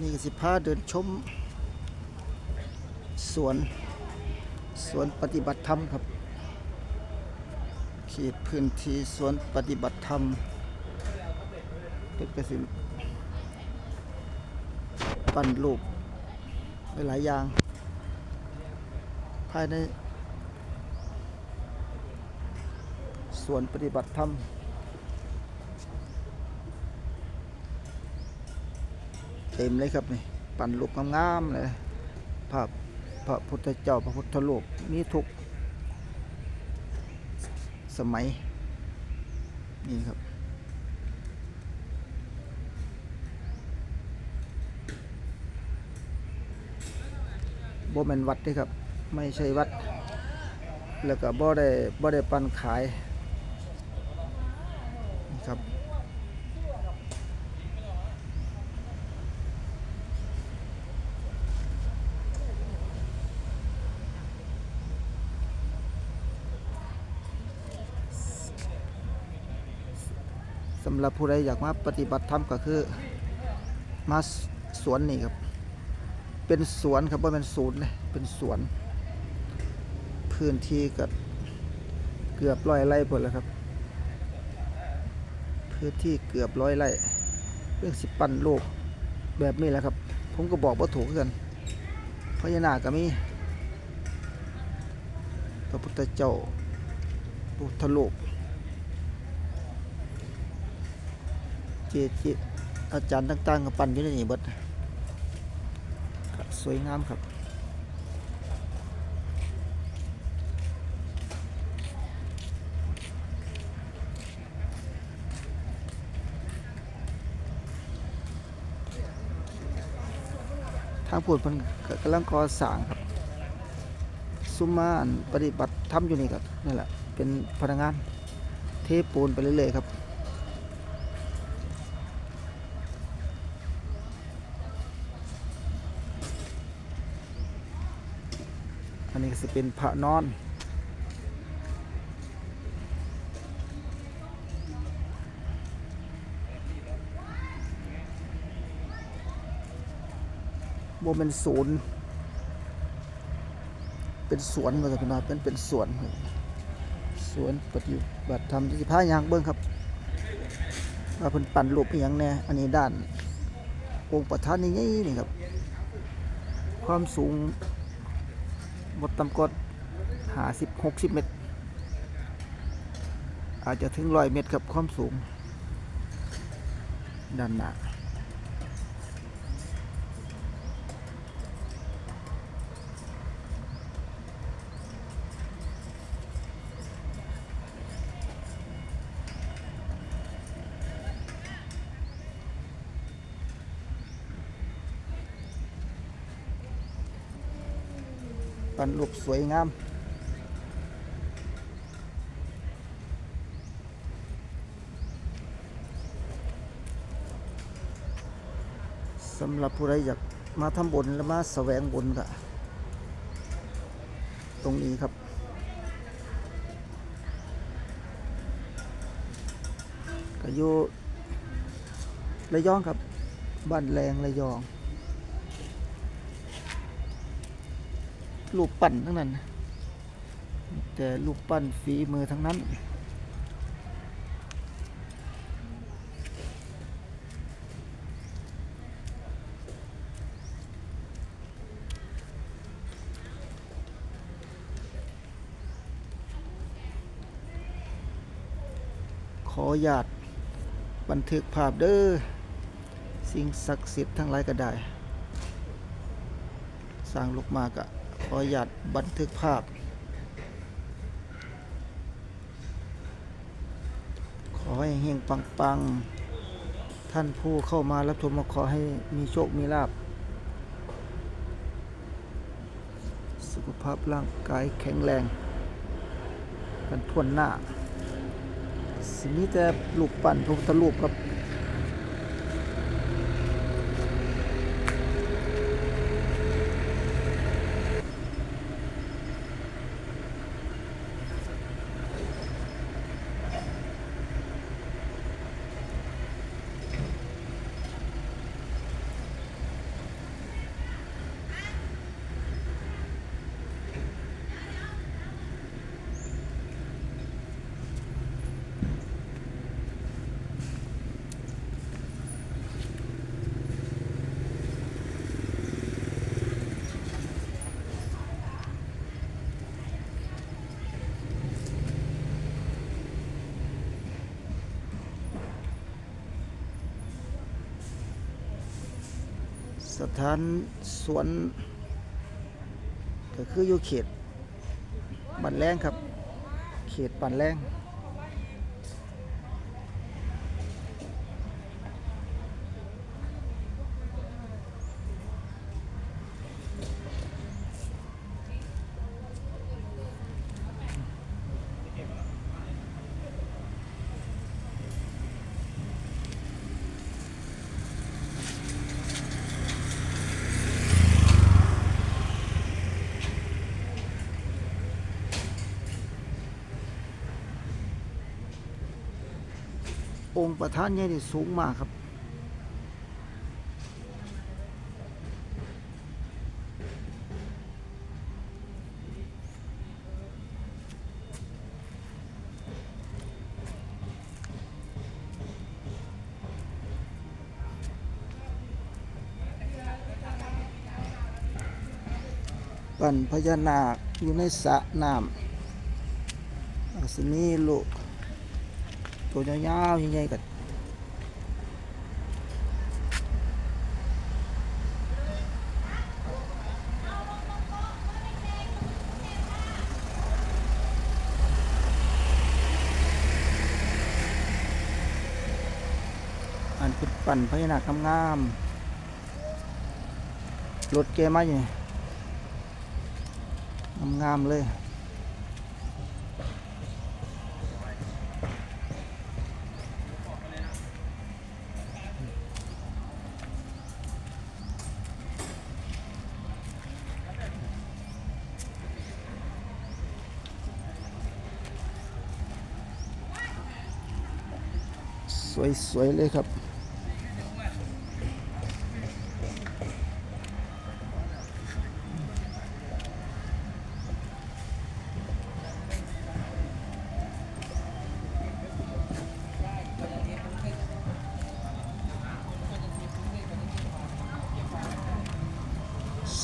นี่ก็สิพาเดินชม สวน สวนปฏิบัติธรรมครับ เขตพื้นที่สวนปฏิบัติธรรมเป็นกสิปั้นรูปหลายอย่าง ภายในสวนปฏิบัติธรรม เต็มเลยครับนี่ปั่นรูปงามๆเลยภาพพระพุทธเจ้าพระพุทธรูปมีทุกสมัยนี่ครับบ่แม่นวัดด้ครับ ไม่ใช่วัด แล้วก็บ่ได้บ่ได้ปันขายำหรับผู้ใดอยากมาปฏิบัติธรรมก็คือ มาสวนนี่ครับ เป็นสวนครับว่าเป็นศูนย์เลยเป็นสวน พื้นที่กับเกือบร้อยไร่หมดแล้วครับ พื้นที่เกือบร้อยไร่เรื่องสิปันโลกแบบนี้แหละครับ ผมก็บอกว่าถูกกันพญานาคก็มีพระพุทธเจ้าพระพุทธโลก จเจอาจารย์ต่างๆก็ปั่นอยู่ในนี่เบิดครับสวยงามครับทางพูดเพิ่นกำลังก่อสร้างครับ ซุมมานปฏิบัติทำอยู่นี่ครับนั่แหละ เป็นพนักงาน เทปูนไปเรื่อยๆครับ อันนี้จะเป็นพระนอนโมเป็นศูนย์ เป็นสวนมาจากนาเป็นเป็นสวนสวนปฏิบัติธรรมที่สิพายางเบิ้งครับว่าเพิ่นปั่นรูปอหย่างแน่อันนี้ด้านองค์ประธานนี่นี่ครับ ความสูง บดต่ำกดหาสิบหกสิบเมตร อาจจะถึงร้อยเมตรครับความสูงด้านหน้า ปันรูปสวยงามสำหรับผู้ใดอยากมาทำบุญและมาแสวงบุญก็ตรงนี้ครับ ก็อยู่ระยองครับบ้านแรงระยอง ลูกปั้นทั้งนั้น แต่ลูกปั้นฝีมือทั้งนั้น ขอญาตบันทึกภาพเด้อสิ่งศักดิ์สิทธิ์ทั้งหลายก็ได้ สร้างลูกมากอะ ขอญาตบันทึกภาพ ขอให้เฮงปังปังๆท่านผู้เข้ามารับชมขอให้มีโชค มีลาบ สุขภาพร่างกายแข็งแรง กันทวนหน้า สิ่งนี้แต่ลูกปั่นพระพุทธรูปครับ สถานสวนก็คืออยู่เขตบันแรงครับ เขตปันแรง องค์ประธานใหญ่นี่สูงมากครับ ปั่นพญานาคอยู่ในสระน้ำอาสิมีลูก ตัวยาวๆใหญ่ๆกันอันเป็นปั่นพญานาคงามๆรถแกมมาอยู่นี่งามๆเลย สวย ๆ เลยครับ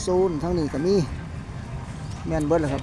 โซนทั้งนี้ก็มี แม่นเบิดแล้วครับ